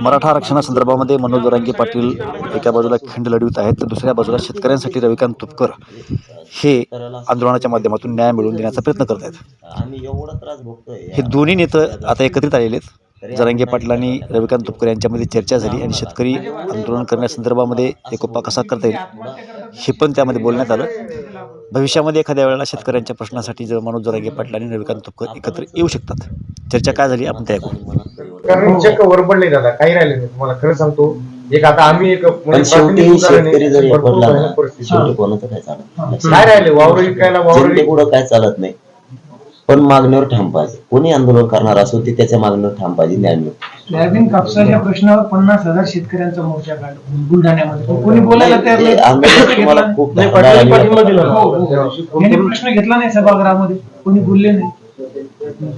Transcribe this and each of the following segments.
मराठा आरक्षणासंदर्भामध्ये मनोज दोरांगे पाटील एका बाजूला खिंड लढवित आहेत तर दुसऱ्या बाजूला शेतकऱ्यांसाठी रविकांत तुपकर हे आंदोलनाच्या माध्यमातून न्याय मिळवून देण्याचा प्रयत्न करत आहेत. हे दोन्ही नेतं आता एकत्रित आलेले आहेत. जरांगे पाटील आणि रविकांत तुपकर यांच्यामध्ये चर्चा झाली आणि शेतकरी आंदोलन करण्यासंदर्भामध्ये एकोपा कसा करता येईल हे पण त्यामध्ये बोलण्यात आलं. भविष्यामध्ये एखाद्या वेळेला शेतकऱ्यांच्या प्रश्नासाठी जर मनोज जरांगे पाटील आणि रविकांत तुपकर एकत्र येऊ शकतात चर्चा काय झाली आपण ते ऐकू कारण चक्क वरपड नाही दादा काही राहिले नाही तुम्हाला खरं सांगतो एक आता आम्ही एक पण शेवटी प्राथमिक उदाहरण आहे. शेतकरी जर भरपूर पडला ना भयानक परिस्थिती. शेवटी कोणाचं काय चालत नाही. काय राहिले वावर विकायला वावर जनते पुढं काय चालत नाही पण मागणीवर ठाम पाहिजे कोणी आंदोलन करणार असो ते त्याच्या मागणीवर ठाम पाहिजे न्याय मिळतो सोयाबीन कापसाच्या प्रश्नावर पन्नास हजार शेतकऱ्यांचा मोर्चा काढला. बुलढाण्यामध्ये. कोणी बोलायला तयार ते नाही. आंदोलन तुम्हाला घेतला खूप नाही, धारदार पाटील आणि पाठिंबा दिला. ना. हो, हो. यांनी प्रश्न घेतला नाही सभागृहामध्ये. कोणी बोलले नाही.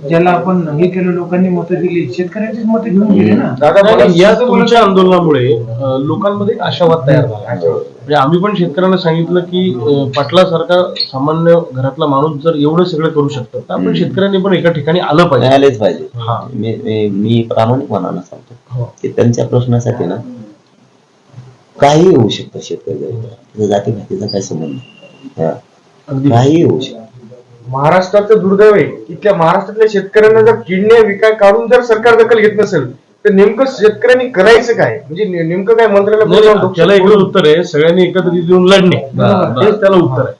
ज्याला आपण हे केलं लोकांनी मतं दिली शेतकऱ्यांचीच मतं घेऊन गेले ना. दादा मला नाही, या तुमच्या आंदोलनामुळे अं, लोकांमध्ये एक आशावाद तयार झाला. म्हणजे आम्ही पण शेतकऱ्यांना सांगितलं की अं, पाटलासारखा सामान्य घरातला माणूस जर एवढं सगळं करू शकतो तर आपण शेतकऱ्यांनी पण एका ठिकाणी आलं पाहिजे. न्यायालयच पाहिजे. हा. मी मी- मी प्रामाणिकपणानं सांगतो हो. की त्यांच्या प्रश्नासाठी ना काही होऊ शकतं शेतकरी जाती भातीचा काय संबंध नाही. हा. अगदी. काही होऊ शकतं. महाराष्ट्राचं दुर्दैव आहे. इथल्या महाराष्ट्रातल्या शेतकऱ्यांना जर किडण्या विकाय काढून जर सरकार दखल घेत नसेल तर नेमकं शेतकऱ्यांनी करायचं काय? म्हणजे नेमकं काय मंत्र्याला त्याला एकच उत्तर आहे. सगळ्यांनी एकत्रित येऊन लढणे. त्याला उत्तर आहे.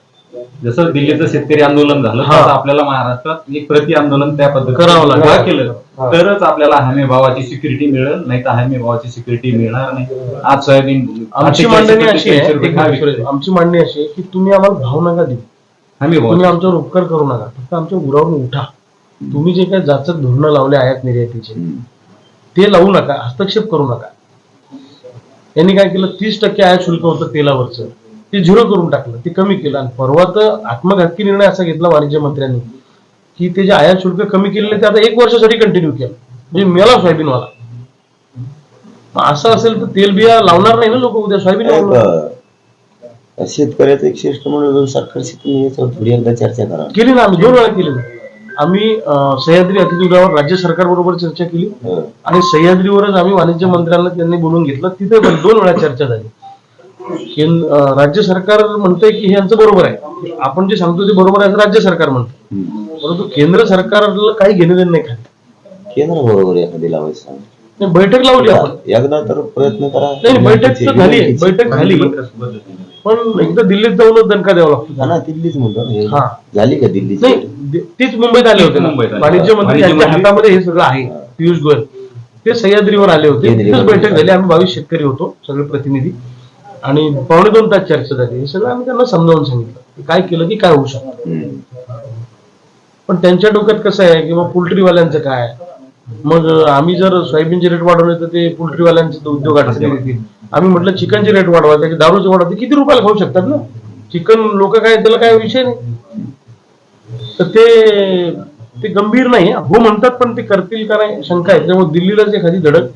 जसं दिल्लीचं शेतकरी आंदोलन झालं हा. तसं आपल्याला महाराष्ट्रात एक प्रति आंदोलन त्या पद्धतीने करावं लागेल. उभं केलं. तरच आपल्याला हमी भावाची सिक्युरिटी मिळेल नाही तर हमी भावाची सिक्युरिटी मिळणार नाही. आज सोयाबीन आमची 48 मांडणी अशी आहे 300 रुपये एक हा मिनिट, विकतोय. आमची मांडणी अशी आहे की तुम्ही आम्हाला भाव नका देऊ हमी तुम्ही आमच्यावर उपकार करू नका. फक्त आमच्या उरावरून उठा. तुम्ही जे काही जाचक धोरणं लावले आयात निर्यातीचे ते लावू नका. हस्तक्षेप करू नका. यांनी काय केलं? तीस टक्के आयात शुल्क होतं तेलावरचं. ते झिरो करून टाकलं. ते कमी केलं. आणि परवा तर आत्मघातकी निर्णय असा घेतला वाणिज्य मंत्र्यांनी की ते जे आयात शुल्क कमी केलेलं ते आता एक वर्षासाठी कंटिन्यू केलं. म्हणजे मेला सोयाबीनवाला. असं असेल तर तेल बिया लावणार नाही ना लोक उद्या. सोयाबीन शेतकऱ्याचं एक श्रेष्ठ म्हणून सरकारशी तुम्ही याच्यावर थोडी एकदा चर्चा करा. केली ना आम्ही दोन वेळा केली. ना आम्ही अं, सह्याद्री अतिथीगृहावर राज्य सरकार बरोबर चर्चा केली. हं. आणि सह्याद्रीवरच आम्ही वाणिज्य मंत्र्यांना त्यांनी बोलून घेतलं. तिथे पण दोन वेळा चर्चा झाली. केंद्र अं, राज्य सरकार म्हणतंय की हे यांचं बरोबर आहे. आपण जे सांगतो ते बरोबर आहे असं राज्य सरकार म्हणतं. परंतु केंद्र सरकारला काही घेणं देणं नाही खाली. केंद्र बरोबर एखादी लावायचं सांग. नाही, बैठक लावली आपण. एकदा तर प्रयत्न करा. नाही नाही, बैठक तर झाली बैठक झाली. पण एकदा दिल्लीत जाऊनच दणका द्यावा लागतो. हा ना दिल्लीच म्हणतो ना हे. हा. झाली का दिल्लीची? नाही दि- तीच मुंबईत आले होते ना. मुंबईत आले. वाणिज्य मंत्री वाणिज्य यांच्या मंत्री- हातामध्ये हे सगळं आहे पियुष गोयल. ते सह्याद्रीवर आले होते. तिथेच बैठक. झाली. आम्ही बावीस शेतकरी होतो सगळे प्रतिनिधी. आणि पावणे दोन तास चर्चा झाली. हे सगळं आम्ही त्यांना समजावून सांगितलं की काय केलं की काय होऊ शकतं. हं. पण त्यांच्या डोक्यात कसं आहे? किंवा पोल्ट्रीवाल्यांचं काय मग आम्ही जर सोयाबीनचे रेट वाढवले तर ते पोल्ट्रीवाल्यांचे उद्योग अडचणी येतील आम्ही म्हटलं चिकनचे रेट वाढवा त्याचे दारूचे वाढवा ते किती रुपयाला खाऊ शकतात ना? चिकन लोक काय त्याला काय विषय नाही. तर ते ते गंभीर नाही हो म्हणतात पण ते करतील का नाही शंका आहे. त्यामुळे दिल्लीलाच एखादी धडक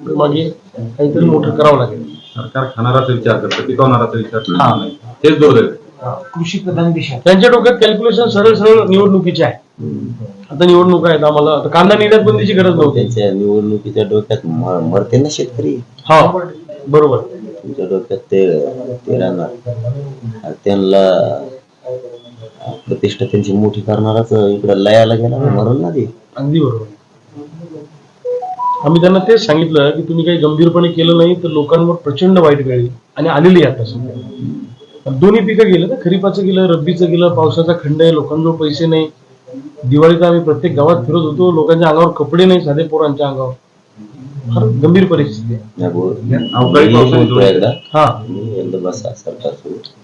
मागे काहीतरी मोठं करावं लागेल. सरकार खाणाराचा विचार करतं पिकवणाराचा विचार करत. नाही दुर्दैव आहे. कृषी प्रधान देश. त्यांच्या डोक्यात कॅल्क्युलेशन सरळ सरळ निवडणुकीचे आहे. आता निवडणूक आहेत आम्हाला. आता कांदा निर्यात बंदीची गरज नव्हती. त्यांच्या निवडणुकीच्या डोक्यात म- मरते ना शेतकरी? हा बरोबर. तुमच्या डोक्यात ते ते राहणार. आणि त्यांना प्रतिष्ठा त्यांची मोठी करणाराच इकडे लयाला गेला मरण ना ते. अगदी बरोबर. आम्ही त्यांना तेच सांगितलं की तुम्ही काही गंभीरपणे केलं नाही तर लोकांवर प्रचंड वाईट वेळ येईल आणि आलेली आहे आता सध्या. दोन्ही पिकं गेलं ना खरीपाचं गेलं रब्बीचं गेलं पावसाचा खंड आहे लोकांजवळ पैसे नाही. दिवाळीत आम्ही प्रत्येक गावात फिरत होतो. लोकांच्या अंगावर कपडे नाही साधे पोरांच्या अंगावर. फार गंभीर परिस्थिती आहे. अवकाळी पावसाने एकदा. हा. एकदा बसा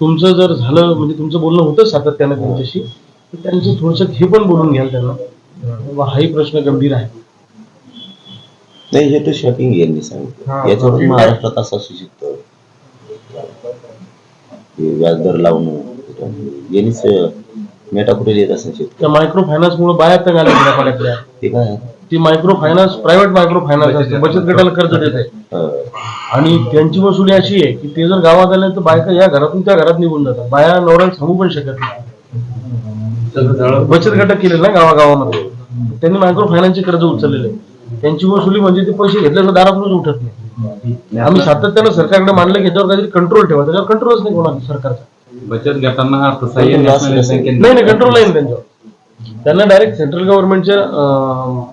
तुमचं जर झालं म्हणजे तुमचं बोलणं होतं सातत्यानं त्यांच्याशी तर त्यांचं थोडस हे पण बोलून घ्याल त्यांना. बाबा, हाही प्रश्न गंभीर आहे. नाही हे तर शॉकिंग यांनी सांगितलं. याच्यावरून महाराष्ट्रात असं असू शकतं. हे व्याजदर लावणं यांनीच मेटा कुठे येत शेतकरी त्या मायक्रो फायनान्स मुळे बाया तंग आल्या ते काय ती micro finance private micro finance असते. बचत गटाला कर्ज देते. अं, आणि त्यांची वसुली अशी आहे की ते जर गावात आले तर बायका या घरातून त्या घरात निघून जातात. बाया नवऱ्याला सांगू पण शकत नाही. बचत गट केले ना गावागावामध्ये. त्यांनी मायक्रो फायनान्सचे कर्ज उचललेले. त्यांची वसुली म्हणजे ते पैसे घेतल्याचं दारातूनच उठत नाही. आम्ही सातत्यानं सरकारकडे मानलं की याच्यावर काहीतरी कंट्रोल ठेवा त्याच्यावर कंट्रोलच नाही कोणाचा सरकारचा. बचत गटांना अर्थसहाय्य नाही नाही कंट्रोल नाही. त्यांच्यावर त्यांना डायरेक्ट सेंट्रल गव्हर्नमेंटच्या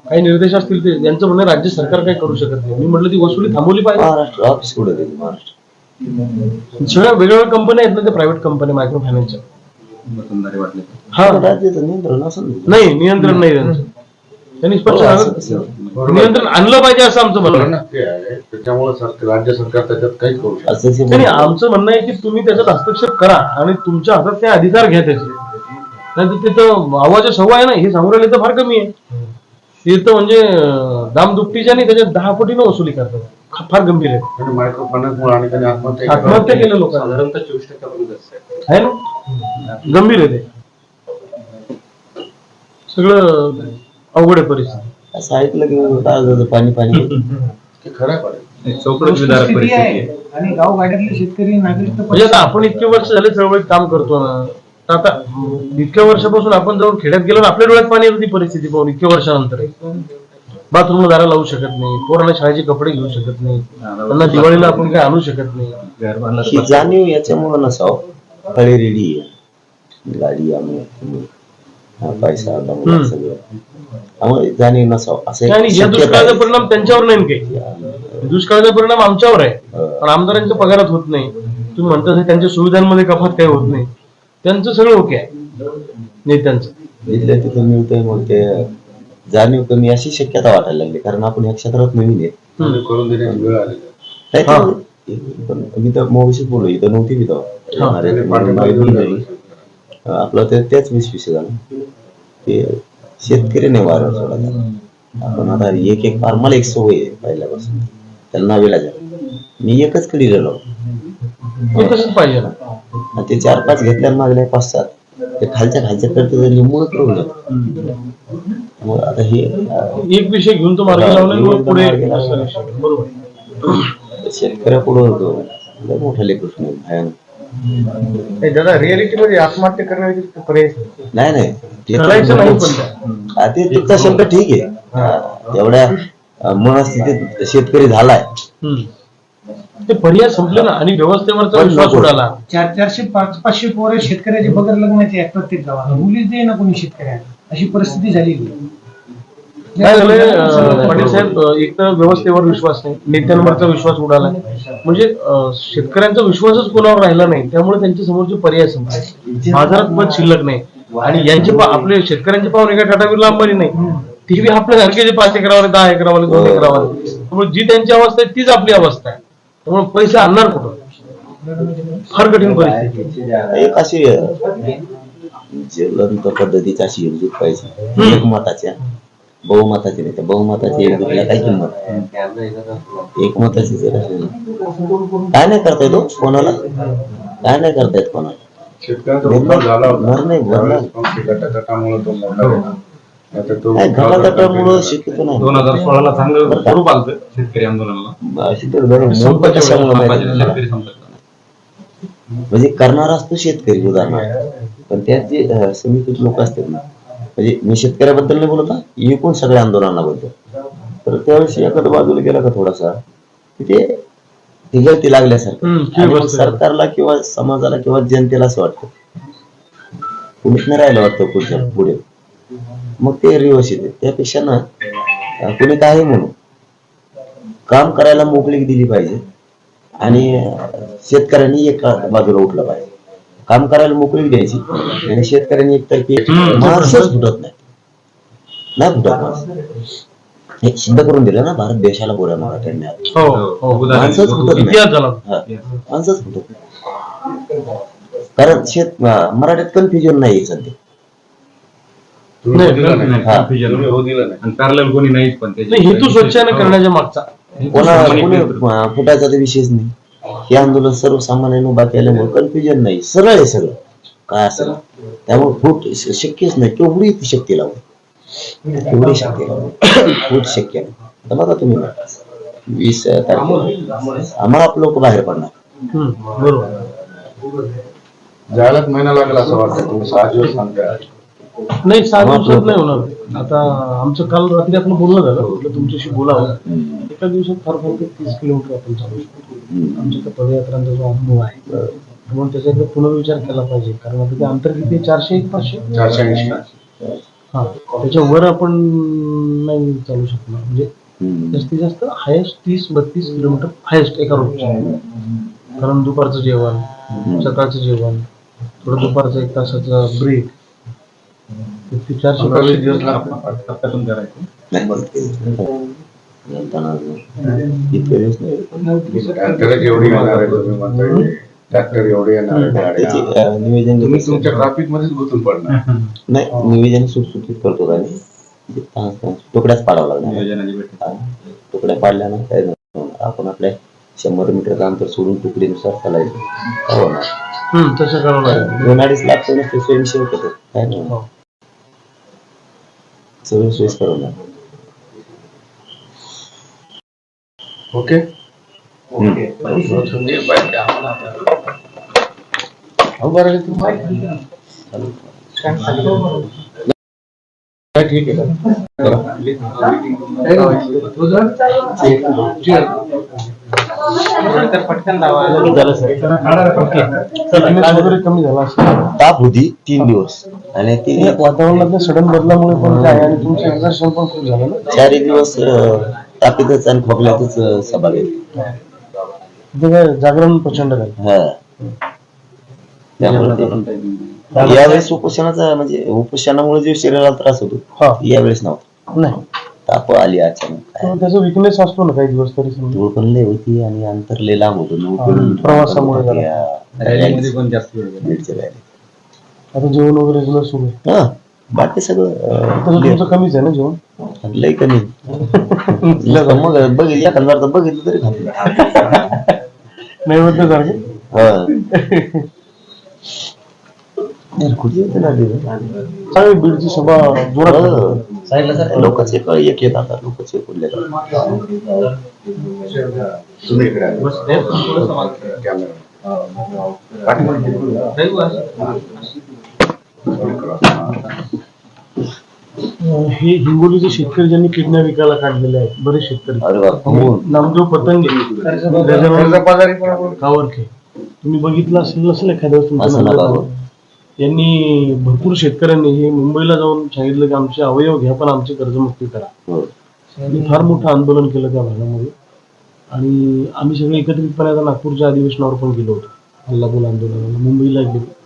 काही निर्देश असतील ते यांचं म्हणणं राज्य सरकार काही करू शकत नाही. मी म्हटलं ती वसुली थांबवली पाहिजे. महाराष्ट्र ऑफिस कुठे देते महाराष्ट्र. सगळ्या वेगवेगळ्या कंपन्या आहेत ना त्या प्रायव्हेट कंपन्या मायक्रो फायनान्सच्या हा. राज्याचं नियंत्रण असं नाही नियंत्रण नाही त्यांचं. त्यांनी स्पष्ट हो? नियंत्रण आणलं पाहिजे असं आमचं म्हणणं आहे. ते आहे. त्याच्यामुळे सरकार राज्य सरकार त्याच्यात काहीच करू शकत असं ते नाही म्हणतात. आमचं म्हणणं आहे की तुम्ही त्याच्यात हस्तक्षेप करा आणि तुमच्या हातात ते अधिकार घ्या त्याचे. नाही तर तिथं आवाज सव्वा आहे ना हे सांगून राहिले तर फार कमी आहे. तिथं म्हणजे अं, दाम दुपटीच्या नाही त्याच्यात दहा पटीनं वसुली करतात. फार गंभीर आहे आणि मायक्रो फायनान्समुळे आणि त्यांनी आत्महत्या केल्या. आत्महत्या केल्या लोकांना साधारणतः चोवीस टक्क्यापर्यंत आहे. ना? गंभीर आहे ते. सगळं अवघड आहे परिस्थिती. असं ऐकलं की काय पाणी पाणी. ते खरं आहे. पाहिजे चौकड विदारक परिस्थिती परिस्थिती आहे. आहे. आणि गाव गाड्यातले शेतकरी नागरिक तर म्हणजे आता आपण इतके वर्ष झाले चळवळीत काम करतो ना तर आता इतक्या वर्षापासून आपण जाऊन खेड्यात गेलो आणि आपल्या डोळ्यात पाणी येतं ती परिस्थिती पाहून इतक्या वर्षानंतर. बाथरूमला दारा लावू शकत नाही पोराला शाळेचे कपडे घेऊ शकत नाही त्यांना दिवाळीला आपण काही आणू शकत नाही. घर बांधलं ही जाणीव याच्यामुळे नसावं. फळे रेडी आहे. गाडी आम्ही हा, पैसा हम्म. सगळं. त्यामुळे जाणीव नसावं असं एक आणि या शक्यता दुष्काळाचा आहे. परिणाम त्यांच्यावर नाही काही. दुष्काळाचा परिणाम आमच्यावर आहे. पण आमदारांच्या पगारात होत नाही. तुम्ही म्हणता तसं त्यांच्या सुविधांमध्ये कपात काही होत नाही. त्यांचं सगळं ओके आहे. नेत्यांचं जिथल्या तिथं मिळतंय मग ते जाणीव कमी अशी शक्यता वाटायला लागली. कारण आपण या क्षेत्रात नवीन आहे. हम्म. करून देण्याची वेळ आलेली आहे. त्याच्यामुळे पण मी तर मोबाईलशी बोललो इथं नव्हती मी तेव्हा. हा. अरे, त्यांनी म्हणून पाठिंबा माहिती दिला. नाही. आपलं ते त्याच वीस विषय झालं. ते शेतकरीने वारं सोडायचा आपण आता एक एक फार मला एक सवय आहे पहिल्यापासून. त्याला नावेला जा मी एकच कडी गेलो? ते तसंच पाहिजे ना. आणि ते चार पाच घेतल्या मागल्या पाच सात. ते खालच्या खालच्या करते तर निम्मूळ करून मग आता हे एक विषय घेऊन तो मार्गी लावला पुढे. बरोबर. शेतकऱ्यापुढं होतो. मोठा लेकृष्ण भयानक. नाही, दादा रिअलिटी मध्ये आत्महत्या करण्याची पर्याय नाही. नाही नाही. ते तर करायचं नाही नकोच. पण हा, ते तुमचा शब्द ठीक आहे. हा, एवढ्या अं, मनस्थितीत शेतकरी झालाय. ते पर्याय संपले ना आणि व्यवस्थेवरचा पण विश्वास नको. उडाला. चार चारशे पाच पाचशे पोरं शेतकऱ्याचे बगर लग्नाचे आहेत प्रत्येक गावात मुलीच दे ना कोणी शेतकऱ्याला. अशी परिस्थिती झाली काय झालंय अं, पाटील साहेब अं, एक तर व्यवस्थेवर विश्वास नाही नेत्यांवरचा विश्वास उडाला म्हणजे अं, शेतकऱ्यांचा विश्वासच कोणावर राहिला नाही त्यामुळे त्यांच्या समोरचे पर्याय संपले. बाजारात पण शिल्लक नाही. आणि यांचे पा- आपले शेतकऱ्यांचे पाहून एका टाटा बिर्ला अंबानी नाही ती बी आपल्या सारखे जे पाच एकरावाले दहा एकरावाले दोन एकरावाले. त्यामुळे जी त्यांची अवस्था आहे तीच आपली अवस्था आहे. त्यामुळे पैसे आणणार कुठं? फार कठीण परिस्थिती. एक अशी अं, ज्वलंत पद्धतीची अशी पाहिजे एकमताच्या. बहुमताची नाही तर बहुमताची एकजूटला काय किंमत? एकमताची जर असेल काय नाही करता येतो कोणाला? काय नाही करता येत कोणाला नाही, नाही. ते तो तो दोन हजार सोळाला चांगलं स्वरूप आलं शेतकरी आंदोलनाला. शेतकरी म्हणजे करणारा असतो शेतकरी उदाहरणार्थ. पण त्यात जे लोक असतात ना म्हणजे मी शेतकऱ्याबद्दल नाही बोलत एकूण सगळ्या आंदोलनांना बोलतो. तर त्यावेळेस एखादा बाजूला गेला का थोडासा की ते तिघळती लागल्यासारखं. सरकारला किंवा समाजाला किंवा जनतेला असं वाटतं. कुणीच नाही राहिलं वाटतं पुढच्या पुढे. मग ते रिवर्स येते त्यापेक्षा ना कुणी काही म्हणू काम करायला मोकळीक दिली पाहिजे. आणि शेतकऱ्यांनी एका बाजूला उठलं पाहिजे. काम करायला मोकळीक द्यायची आणि शेतकऱ्यांनी एकतर्फी माणसंच फुटत नाही. नाही फुटत. माणसं हे सिद्ध करून दिलं ना भारत देशाला गोऱ्या मराठ्यांनी आता. हो हो माणसंच फुटत नाही. हा, माणसंच फुटत नाही. कारण शेत म- मराठीत कन्फ्युजन नाही सध्या. हो. हा. हो हेतू स्वच्छाने करण्याच्या मागचा. कोणा फुटायचा तर विषयच नाही. हे आंदोलन सर्वसामान्यांनी उभा केल्यामुळे कन्फ्युजन नाही सरळ आहे सगळं. काय असेल त्यामुळे फूट शक्यच नाही केवढी ती शक्ती लावू? केवढी शक्ती लावू? फूट शक्य नाही. बघा तुम्ही. वीस तारखेला. आम्हाला आप लोक बाहेर पडणार. बरोबर. जायलाच महिना लागला असं वाटतं तुम्ही सहा दिवस सांगताय. नाही सहा दिवसात नाही होणार. आता आमचं काल रात्री आपलं बोलणं झालं तुमच्याशी बोलावं. एका दिवसात फार फार ते तीस किलोमीटर आपण चालू शकतो. आमच्या त्या पदयात्रांचा जो अनुभव आहे म्हणून त्याच्याकडे पुनर्विचार केला पाहिजे कारण आता ते अंतर किती? चारशे एक पाचशे? चारशे ऐंशी. हा. त्याच्यावर आपण नाही चालू शकणार. म्हणजे जास्तीत जास्त हायेस्ट तीस बत्तीस किलोमीटर हायेस्ट एका रोजच्या कारण दुपारचं जेवण सकाळचं जेवण थोडं दुपारचं एक तासाचा ब्रेक चारशे दिवस लागतात. करायचं. इतके दिवस ट्रॅक्टर एवढी येणार आहे तुम्ही म्हणताय ट्रॅक्टर एवढे येणार आहे गाड्या. नियोजन तुम्ही कसं- तुमच्या ट्रॅफिक मध्येच गुंतून पडणार नाही नियोजन सुटसुटीत करतो तास- तास तुकड्याच पाडावं लागणार नियोजनाची हा. तुकड्या पाडल्या काय नाही होणार. आपण आपल्या शंभर मीटरचं अंतर सोडून तुकडीनुसार चालायचं काय होणार तसं करावं लागेल दोन अडीच लाख स्वयंसेवक होते काय नाही होणार. सगळं सोयीस्कर होणार ओके? तुम्ही ठीक आहे. झालं सर फिटनेस वगैरे कमी झाला ताप होती तीन दिवस. आणि ते तीन वातावरणातल्या सडन बदलामुळे पण काय आणि तुमचं एक्झर्शन पण खूप झालं ना? चारही दिवस तापीतच आणि खोकल्यातच अं, सभा घेतली. तिथे काय जागरण प्रचंड झालं हा. त्यामुळे ते- यावेळेस उपोषणाचा म्हणजे उपोषणामुळे जे शरीराला त्रास होतो हा. यावेळेस नव्हता. नाही. ताप आली अचानक. काय पण त्याचा विकनेस असतो ना काही दिवस तरी समजा. धूळ पण लय होती आणि अंतर लय लांब होतं. हा, प्रवासामुळे पण जास्त वेळ गेला. बीडच्या. आता जेवण वगैरे सुरू आहे. हा. बाकी सगळं तुमचं कमीच आहे ना जेवण? लय कमी. मग बघितलं एखादा तर बघितलं तरी खातो. नैवेद्य सारखे? हा. कुठे? चांगली बीडची जोरात. हो. लोकच एक एक येत आता लोकच एक उरले तुम्ही अं, हे हिंगोलीचे शेतकरी ज्यांनी किडण्या विकायला काढलेले आहेत बरेच शेतकरी. अरे बाप नामदेव पतंगे गजानन तुम्ही बघितलं असेल नसेल एखाद्या वेळेस तुमच्या असं नका नजरेत बघू. आलं. यांनी भरपूर शेतकऱ्यांनी हे मुंबईला जाऊन सांगितलं की आमचे अवयव घ्या पण आमची कर्जमुक्ती करा. हो. त्यांनी फार मोठं आंदोलन केलं त्या भागामध्ये. आणि आम्ही सगळे एकत्रितपणे आता नागपूरच्या अधिवेशनावर पण गेलो होतो हल्लाबोल आंदोलनाला मुंबईला गेलो.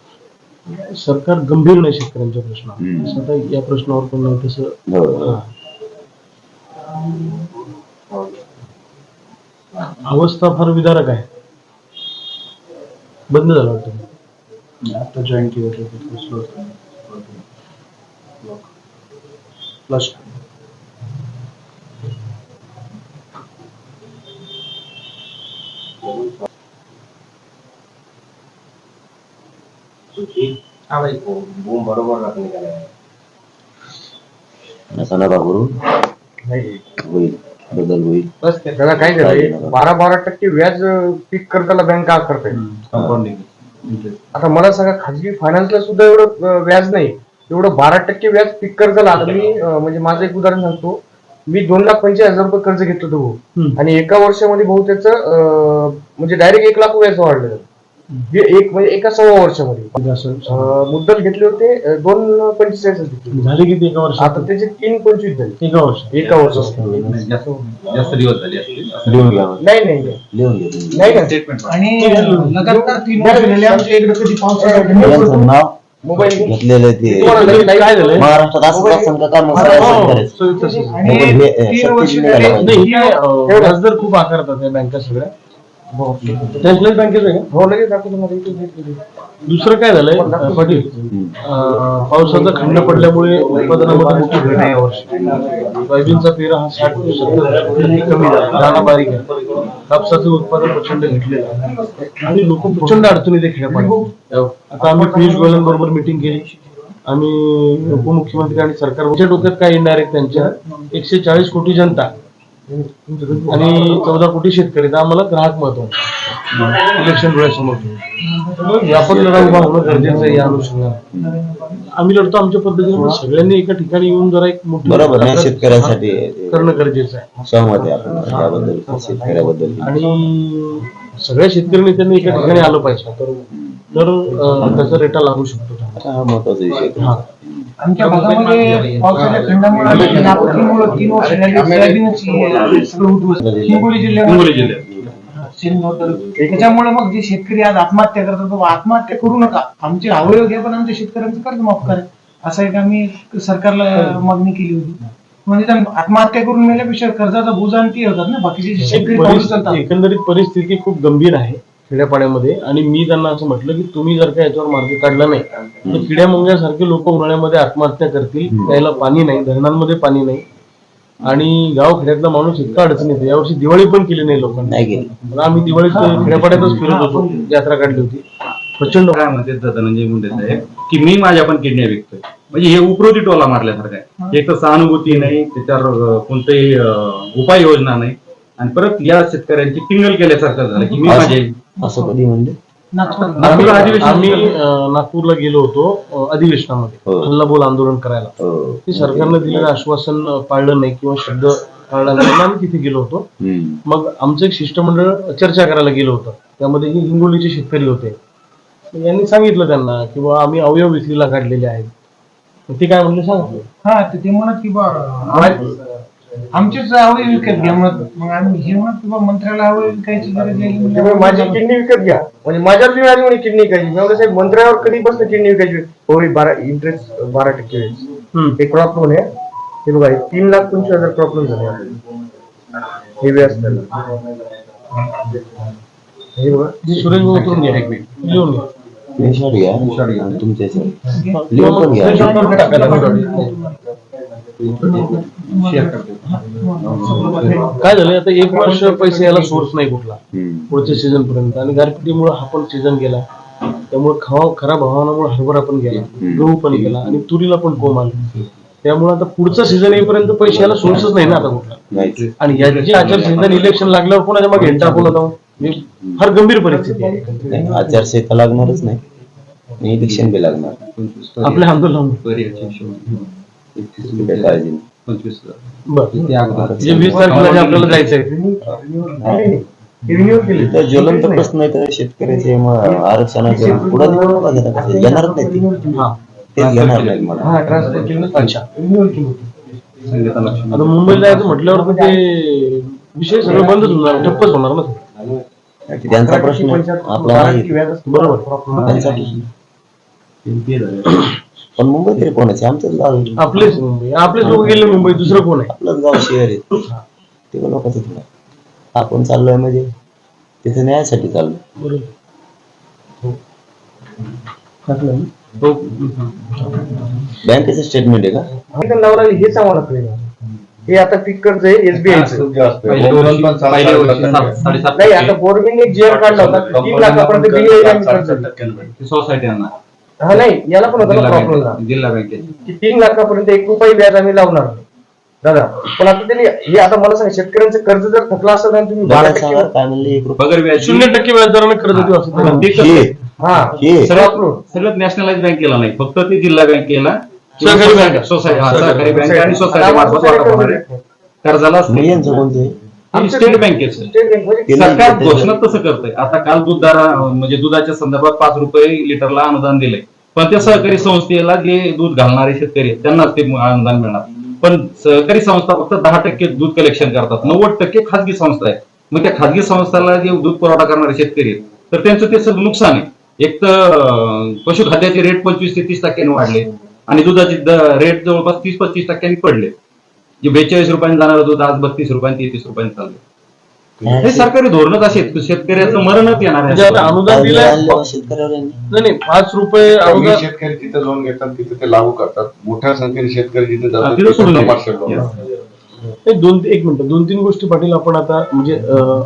सरकार गंभीर नाही शेतकऱ्यांच्या प्रश्नावर हम्म. या प्रश्नावर पण नाही तसं हो. हा. अवस्था फार विदारक आहे बंद झालं वाटतं आता जॉईन केलं प्लस नका नका करू होईल बदल होईल. बस त्याला काय बारा बारा टक्के व्याज पीक कर्जाला बँका आकारताय कंपाऊंडिंग आता मला सांगा खाजगी फायनान्सला सुद्धा एवढं व्याज नाही. एवढं बारा टक्के व्याज पीक कर्जाला. आता मी म्हणजे माझं एक उदाहरण सांगतो. मी दोन लाख पंचवीस हजार रुपये कर्ज घेतलं होतं भाऊ. आणि एका वर्षामध्ये भाऊ त्याचं म्हणजे डायरेक्ट एक लाख व्याज वाढलं. एक म्हणजे एका सव्वा वर्षामध्ये. म्हणजे अं, मुद्दल घेतले होते अं, दोन पंचेचाळीस घेतले झाले किती एका वर्षात? आता त्याचे तीन पंचवीस झाले. एका वर्षात. एका वर्षात. जास्त जास्त दिवस झाले असतील. लिहून घ्या. मग. नाही नाही नाही. लिहून घ्या तुम्ही. नाही का स्टेटमेंट आणि लगातार तीन वर्ष झाले आमच्या इकडे कधी पावसाळा यांचं नाव मोबाईल घेतलेलं ते. काय झालंय महाराष्ट्रात असं असं का काम हो, करायचं. आणि तीन वर्ष झाले. नाही व्याजदर खूप आकारतात या बँका सगळ्या. बँकेचं आहे? का हो लगेच दाखवतो तुम्हाला इथे घेतलेली. दुसरं काय झालंय? अं, पाटील अं, पावसाचा खंड पडल्यामुळे उत्पादनामध्ये मोठी घट आहे यावर्षी सोयाबीनचा पेरा हा साठ ते सत्तर कमी झाला. दाणा बारीक आहे. कापसाचं उत्पादन प्रचंड घटलेलं आहे. आणि लोक प्रचंड अडचणीत आहे खेड्यापाड्यात आता आम्ही पियुष गोयल बरोबर मिटिंग केली. आम्ही उपमुख्यमंत्री आणि सरकार त्यांच्या डोक्यात काय येणार आहे त्यांच्या? एकशे चाळीस कोटी जनता आणि चौदा कोटी शेतकरी तर आम्हाला ग्राहक महत्त्वाचा इलेक्शन डोळ्यासमोर आपण लढा उभा होणं गरजेचं आहे या अनुषंगाने. आम्ही लढतो आमच्या पद्धतीने सगळ्यांनी एका ठिकाणी येऊन जरा एक मोठी बरोबर नाही शेतकऱ्यांसाठी करणं गरजेचं आहे. सहमत आहे आपण त्याबद्दल शेतकऱ्याबद्दल. आणि सगळ्या शेतकरी नेत्यांनी एका ठिकाणी आलं पाहिजे. तर त्याचा रेटा लागू शकतो. हा महत्त्वाचा विषय आमच्या भागामध्ये पावसाच्या खंडामुळे आणि तीन वर्ष झाली सोयाबीनची सगळं उद्ध्वस्त. हिंगोली जिल्ह्यामध्ये जिल्ह्यात. तालुक्यात. त्याच्यामुळे मग जे शेतकरी आज आत्महत्या करतात बाबा आत्महत्या करू नका. आमचे अवयव घ्या पण आमच्या शेतकऱ्यांचं कर्ज माफ करा. असं एक आम्ही सरकारला मागणी केली होती. म्हणजे त्या आत्महत्या करून मेल्यापेक्षा कर्जाचा बोजा आणि ते होतात ना. बाकीचे जे शेतकरी चालतात एकंदरीत परिस्थिती खूप गंभीर आहे. खेड्यापाड्यामध्ये. आणि मी त्यांना असं म्हटलं की तुम्ही जर का याच्यावर मार्ग काढला नाही तर किड्या मुंग्यासारखे लोक उन्हाळ्यामध्ये आत्महत्या करतील. प्यायला पाणी नाही धरणांमध्ये पाणी नाही. आणि गाव खेड्यातला माणूस इतका अडचण येतो यावर्षी दिवाळी पण केली नाही लोकांनी. आम्ही दिवाळीत खेड्यापाड्यातच फिरत होतो. यात्रा काढली होती. प्रचंड. काय म्हणते धनंजय मुंडे साहेब? की मी माझ्या पण किडन्या विकतोय. म्हणजे हे उपरोधी टोला मारल्यासारखं आहे. एक तर सहानुभूती नाही त्याच्यावर कोणतेही उपाययोजना नाही. आणि परत या शेतकऱ्यांची टिंगल केल्यासारखं झालं की मी माझे असं कधी म्हणले नागपूर नागपूर अधिवेशन आम्ही अं, नागपूरला गेलो होतो अं, अधिवेशनामध्ये. हो. हल्लाबोल आंदोलन करायला. हो. ते सरकारनं दिलेलं आश्वासन अं, पाळलं नाही किंवा शब्द पाळला नाही. म्हणून आम्ही तिथे गेलो होतो. मग आमचं एक शिष्टमंडळ चर्चा करायला गेलो होतं. त्यामध्ये ही हिंगोलीचे शेतकरी होते. मग यांनी सांगितलं त्यांना की बा आम्ही अवयव विक्रीला काढलेले आहेत. मग ते काय म्हणले? सांगा. हा तर ते म्हणत की बा आमचेच अवयव विकत घ्या. म्हणत मग आम्ही हे म्हणत की बा मंत्र्याला अवयव विकायची गरज नाही. त्यामुळे माझी किडनी विकत घ्या. म्हणजे माझ्यावर बी माझी म्हणे किडनी विकायची. मी म्हणलं, साहेब मंत्र्यावर कधीपासून किडनी विकायची? हो हे बारा इंटरेस्ट बारा टक्के व्याज. हम्म. हे क्रॉप लोन आहे हे बघा हे तीन लाख पंचवीस हजार क्रॉप लोन झाले. हे व्याज त्याला हे बघा. सुरेश भाऊ उतरून घ्या एक मिनिट लिहून घ्या. स्क्रीनशॉट घ्या. आणि तुमच्या ह्याच्यावर लिहून पण घ्या. काय झालं आता एक वर्ष पैसे याला सोर्स नाही कुठला. पुढच्या सीझन पर्यंत. आणि गारपिटीमुळे हा पण सीझन गेला. त्यामुळे खवा खराब हवामानामुळे हरभरा पण गेला. गहू पण गेला. आणि तुरीला पण कोम आला. त्यामुळे आता पुढचा सीझन येईपर्यंत पैसे याला सोर्सच नाही ना आता कुठला. आणि याची आचारसंहिता इलेक्शन लागल्यावर कोणाच्या मग घंटा कोण होता म्हणजे फार गंभीर परिस्थिती आहे. नाही, आचारसंहिता लागणारच नाही. आणि इलेक्शन बी लागणार. आपल्या आंदोलन. तुम्ही काही काळजी नाही. बरं. म्हणजे वीस तारखेला जे आपल्याला ज्वलंत प्रश्न आहे तर शेतकऱ्याचे मग आरक्षणाचे पुढे निवडणुका येणारच नाही ते. घेणार नाही मला. हा ट्रान्सफर केलं. अच्छा. रिन्युअल केली होती आता मुंबईला जायचं म्हटल्यावर ते विषय सगळं बंदच होणार. ठप्पच होणार ना. त्यांचा प्रश्न आपला नाही. बरोबर. त्यांचा प्रश्न पण मुंबई तरी कोणाचे आमचंच गाव आहे. आपलेच मुंबई आपलेच लोक गेले मुंबई दुसरं कोण आहे आपलंच गाव शहर आहे ते लोकांचं थोडं आपण चाललोय म्हणजे तिथे न्यायासाठी चाललोय बरोबर बँकेचं स्टेटमेंट आहे का आम्ही त्यांना लावलं हेच आम्हाला कळलं हे आता पीक कर्ज आहे आहे. पहिल्या बोनस वर्षी- पण सहा- पहिल्या सात वर्षी टक्के. सात- साडेसात नाही टक्के. आता एक जीआर काढला होता तीन लाखापर्यंत आम्ही कर्ज सोसायट्यांना हा नाही याला पण होता ना जिल्हा प्रॉब्लेम जिल्हा की तीन लाखापर्यंत एक रुपये व्याज आम्ही लावणार नाही. दादा पण आता त्यांनी हे आता मला सांगा शेतकऱ्यांचं कर्ज जर थकलं असेल ना तुम्ही बारा सांगा टक्के काय म्हणले एक रुपया पगार व्याज शून्य टक्के व्याजदराने कर्ज देऊ असं त्याला. ते हे. कसं- हा. हे नॅशनलाइज बँकेला नाही. फक्त ते जिल्हा बँकेला सहकारी बँका. सोसायटी हा, सहकारी बँक आणि सोसायटी मार्फत वाटप होणार आहे. कर्जाला मग यांचं कोणतं स्टेट बँकेचं. स्टेट बँक म्हणजे केलं सरकार. घोषणा तसं करतंय. आता काल दूधदारा म्हणजे दुधाच्या संदर्भात पाच रुपये लिटरला अनुदान दिलंय. पण त्या सहकारी संस्थेला जे दूध घालणारे शेतकरी आहेत, त्यांनाच ते अनुदान मिळणार. पण सहकारी संस्था फक्त दहा टक्के दूध कलेक्शन करतात. नव्वद टक्के खाजगी संस्था आहेत. मग त्या खाजगी संस्थाला जे दूध पुरवठा करणारे शेतकरी आहेत तर त्यांचं ते सगळं नुकसान आहे. एक तर अं, पशुखाद्याचे रेट पंचवीस ते तीस टक्क्यांनी वाढले. आणि दुधाचे रेट जवळपास तीस पस्तीस टक्क्यांनी पडले. जे बेचाळीस रुपयांनी जाणार दूध आज बत्तीस रुपयांनी तेहतीस रुपयांनी चालले हे सरकारी धोरणच असे आहेत. शेतकऱ्याचं मरणच येणार म्हणजे आहे आता अनुदान दिलंय यांनी. नाही नाही पाच रुपये कमी अनुदान शेतकरी जिथे लोन घेतात तिथे ते लागू करतात मोठ्या संख्येने शेतकरी जिथे हा, जातात तिथं तिथे सोडून कमर्शियल दिलं. Loan Yes. असतात. नाही, दोन एक मिनिट दोन तीन गोष्टी पाटील आपण आता म्हणजे अं,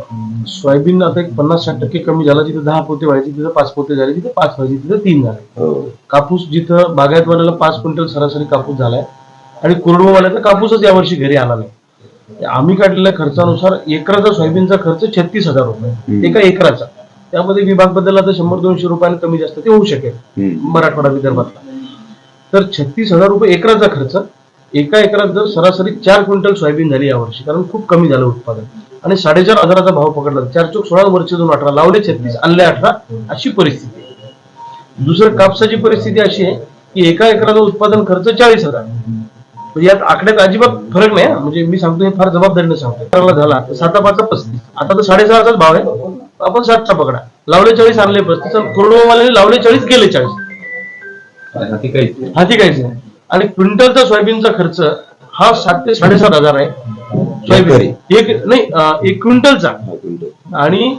सोयाबीन आता एक पन्नास साठ टक्के कमी झाला जिथे दहा पोते व्हायचे तिथे पाच पोते झाले तिथे पाच व्हायचे तिथे तीन झाले हो कापूस जिथं बागायतवाल्याला पाच क्विंटल सरासरी कापूस झालाय आणि कोरडवाल्याचा कापूसच यावर्षी घरी आला नाही. आम्ही काढलेल्या खर्चानुसार एकराचा सोयाबीनचा खर्च छत्तीस हजार रुपये. एका एकराचा. त्यामध्ये विभाग बदलला तर शंभर दोनशे रुपयाने कमी जास्त ते होऊ शकेल. मराठवाडा विदर्भातला. तर छत्तीस हजार रुपये एकराचा खर्च एका एकरात जर सरासरी चार क्विंटल सोयाबीन झाली यावर्षी कारण खूप कमी झालं उत्पादन. आणि साडेचार हजाराचा भाव पकडला चार चौक सोळा वर्ष दोन अठरा लावले छत्तीस आणले अठरा अशी परिस्थिती. आहे. दुसरं कापसाची परिस्थिती अशी आहे की एका एकराचा उत्पादन खर्च चाळीस हजार म्हणजे यात आकड्यात अजिबात फरक नाही. म्हणजे मी सांगतो हे फार जबाबदारीने सांगतो एकराला झाला. तर साता पाचा पस्तीस. आता तर साडेसहाचाच भाव आहे. आपण सातचा पकडा. लावले चाळीस आणले पस्तीस. कोरडवाल्याने लावले चाळीस गेले चाळीस. हाती काहीच नाही. आणि क्विंटलचा सोयाबीनचा खर्च हा सात ते साडेसात हजार आहे. सोयाबीन. एक नाही एक क्विंटलचा. क्विंटल. आणि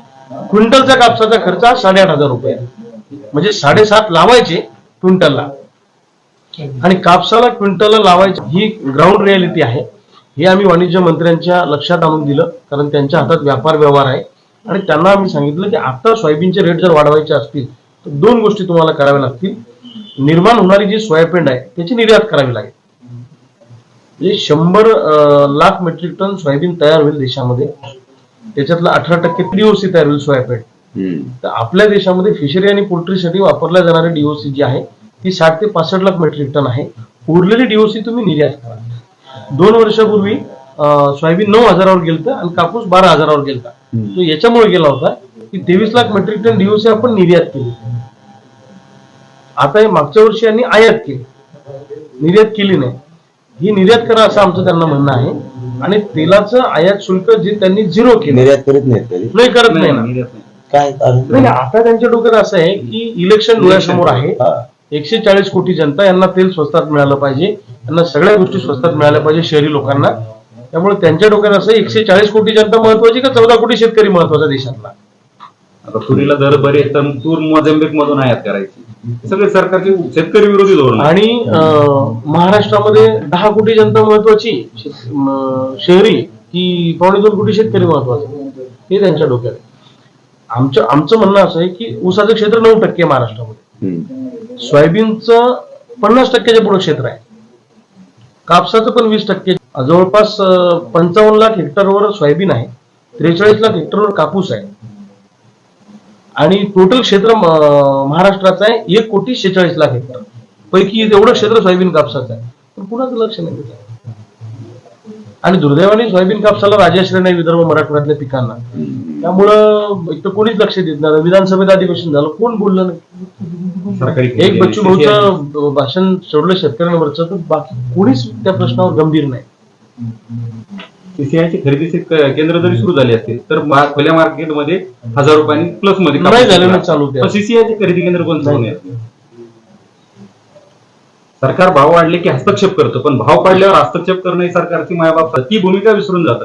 क्विंटलचा कापसाचा खर्च हा साडेआठ हजार रुपये. म्हणजे साडेसात लावायचे क्विंटलला. आणि कापसाला क्विंटलला लावायचे ही ग्राउंड रियालिटी आहे. हे आम्ही वाणिज्य मंत्र्यांच्या लक्षात आणून दिलं कारण त्यांच्या हातात व्यापार व्यवहार आहे. आणि त्यांना आम्ही सांगितलं की आता सोयाबीनचे रेट जर वाढवायचे असतील तर दोन गोष्टी तुम्हाला कराव्या लागतील. निर्माण होणारी जी सोयाबीन आहे त्याची निर्यात करावी लागेल. म्हणजे शंभर लाख मेट्रिक टन सोयाबीन तयार होईल देशामध्ये. त्याच्यातलं अठरा टक्के डीओसी तयार होईल सोयाबीन. तर आपल्या देशामध्ये फिशरी आणि पोल्ट्रीसाठी वापरल्या जाणारी डीओसी जी आहे ती साठ ते पासष्ट लाख मेट्रिक टन आहे. उरलेली डीओसी तुम्ही निर्यात करा. दोन वर्षापूर्वी अं, सोयाबीन नऊ हजारावर गेलतं आणि कापूस बारा हजारावर गेलता. तो याच्यामुळे गेला होता की तेवीस लाख मेट्रिक टन डीओसी आपण निर्यात केली. आता हे मागच्या वर्षी यांनी आयात केली. निर्यात केली नाही. ही निर्यात करा असं आमचं त्यांना म्हणणं आहे. आणि तेलाचं आयात शुल्क जे त्यांनी झिरो केलं. निर्यात करीत नाही करत नाही ना. नाही, निर्यात नाही. काय आता त्यांच्या डोक्यात असं आहे की इलेक्शन डोळ्यासमोर आहे. हा. एकशे चाळीस कोटी जनता यांना तेल स्वस्तात मिळालं पाहिजे. यांना सगळ्या गोष्टी स्वस्तात मिळाल्या पाहिजे शहरी लोकांना. त्यामुळे त्यांच्या डोक्यात असं एकशे चाळीस कोटी जनता महत्वाची का चौदा कोटी शेतकरी महत्त्वाचा देशातला? आता तुरीला दर बरे तर तूर मोझांबिक मधून आयात करायची. हे सगळे सरकारचे शेतकरी विरोधी धोरण. आणि महाराष्ट्रामध्ये दहा कोटी जनता महत्वाची शहरी की पावणे दोन कोटी शेतकरी महत्त्वाचे. हे त्यांच्या डोक्यात आमचं आमचं म्हणणं असं आहे की ऊसाचं क्षेत्र नऊ टक्के महाराष्ट्रामध्ये. सोयाबीनचं पन्नास टक्क्याच्या पुढे क्षेत्र आहे. कापसाचं पण वीस टक्के. जवळपास पंचावन्न लाख हेक्टरवर सोयाबीन आहे. त्रेचाळीस लाख हेक्टरवर कापूस आहे. आणि टोटल क्षेत्र महाराष्ट्राचं आहे. एक कोटी शेहेचाळीस लाख हेक्टर. पैकी एवढं क्षेत्र सोयाबीन कापसाचं आहे. पण कुणाचं लक्ष नाही आणि दुर्दैवाने सोयाबीन कापसाला राजाश्रय नाही विदर्भ मराठवाड्यातल्या पिकांना. त्यामुळं एक तर कोणीच लक्ष देत नाही. विधानसभेत अधिवेशन झालं. कोण बोललं नाही? सरकारी एक बच्चू भाऊचं भाषण सोडलं शेतकऱ्यांवरचं तर बाकी कोणीच त्या प्रश्नावर गंभीर नाही. सीसीआयची खरेदीचे क- केंद्र जरी सुरू झाले असतील तर खुल्या मार्केटमध्ये हजार रुपयांनी प्लसमध्ये नाही झालं ना चालू. सीसीआयचे खरेदी केंद्र कोण सुरू नाही सरकार भाव वाढले की हस्तक्षेप करतं पण भाव वाढल्यावर हस्तक्षेप करणं सरकारची मायाबाप ती भूमिका विसरून जातात